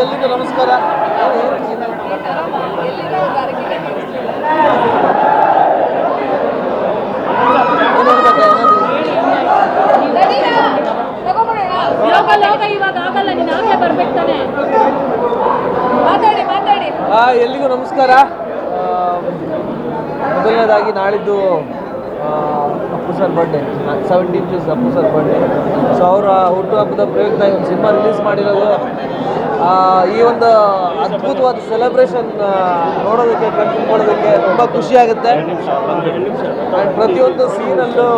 ಎಲ್ರಿಗೂ ನಮಸ್ಕಾರ. ಎಲ್ಲಿಗೂ ನಮಸ್ಕಾರ. ಮೊದಲನೇದಾಗಿ ನಾಳಿದ್ದು Appu sir birthday seventeen inches Appu sir birthday so ಅವರ ಹುಟ್ಟುಹಬ್ಬದ ಪ್ರಯುಕ್ತ ಒಂದು ಸಿನಿಮಾ ರಿಲೀಸ್ ಮಾಡಿರೋದು. ಈ ಒಂದು ಅದ್ಭುತವಾದ ಸೆಲೆಬ್ರೇಷನ್ ನೋಡೋದಕ್ಕೆ ಕಣ್ತುಕೊಳ್ಳೋದಕ್ಕೆ ತುಂಬ ಖುಷಿ ಆಗುತ್ತೆ. ಆ್ಯಂಡ್ ಪ್ರತಿಯೊಂದು ಸೀನಲ್ಲೂ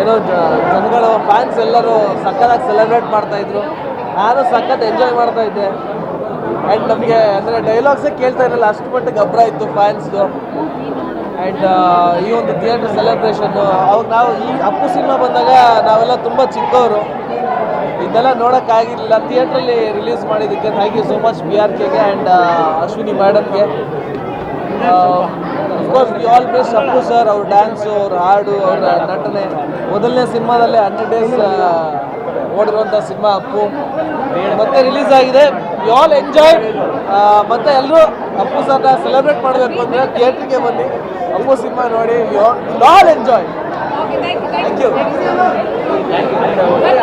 ಏನೋ ಜನಗಳು ಫ್ಯಾನ್ಸ್ ಎಲ್ಲರೂ ಸಕ್ಕತ್ತಾಗಿ ಸೆಲೆಬ್ರೇಟ್ ಮಾಡ್ತಾ ಇದ್ರು. ನಾನು ಸಖತ್ ಎಂಜಾಯ್ ಮಾಡ್ತಾ ಇದ್ದೆ. ಆ್ಯಂಡ್ ನಮಗೆ ಅಂದರೆ ಡೈಲಾಗ್ಸೇ ಕೇಳ್ತಾ ಇರಲಿಲ್ಲ ಅಷ್ಟು ಮಟ್ಟಿಗೆ ಗಬ್ಬರ ಇತ್ತು ಫ್ಯಾನ್ಸ್ದು ಆ್ಯಂಡ್ ಈ ಒಂದು ಥಿಯೇಟರ್ ಸೆಲೆಬ್ರೇಷನ್ನು ಅವ್ರು ನಾವು ಈ ಅಪ್ಪು ಸಿನಿಮಾ ಬಂದಾಗ ನಾವೆಲ್ಲ ತುಂಬ ಚಿಕ್ಕವರು. ಇದೆಲ್ಲ ನೋಡೋಕ್ಕಾಗಿರಲಿಲ್ಲ ಥಿಯೇಟ್ರಲ್ಲಿ ರಿಲೀಸ್ ಮಾಡಿದ್ದಕ್ಕೆ thank you so much B R ಕೆಗೆ and Ashwini ಮೇಡಮ್ಗೆ of course we all miss Appu sir ಅವ್ರ ಡ್ಯಾನ್ಸು ಅವ್ರ ಹಾಡು, ಅವ್ರ ನಟನೆ. ಮೊದಲನೇ ಸಿನಿಮಾದಲ್ಲೇ ಹಂಡ್ರೆಡ್ ಡೇಸ್ ಓಡಿರುವಂಥ ಸಿನಿಮಾ ಅಪ್ಪು. ಮತ್ತೆ ರಿಲೀಸ್ ಆಗಿದೆ. ವಿ ಆಲ್ ಎಂಜಾಯ್ ಮತ್ತೆ ಎಲ್ಲರೂ ಅಪ್ಪು ಸರ್ನ ಸೆಲೆಬ್ರೇಟ್ ಮಾಡಬೇಕು ಅಂದರೆ ಥಿಯೇಟ್ರಿಗೆ ಬನ್ನಿ. ಅಪ್ಪು ಸಿನಿಮಾ ನೋಡಿ you all enjoy thank you you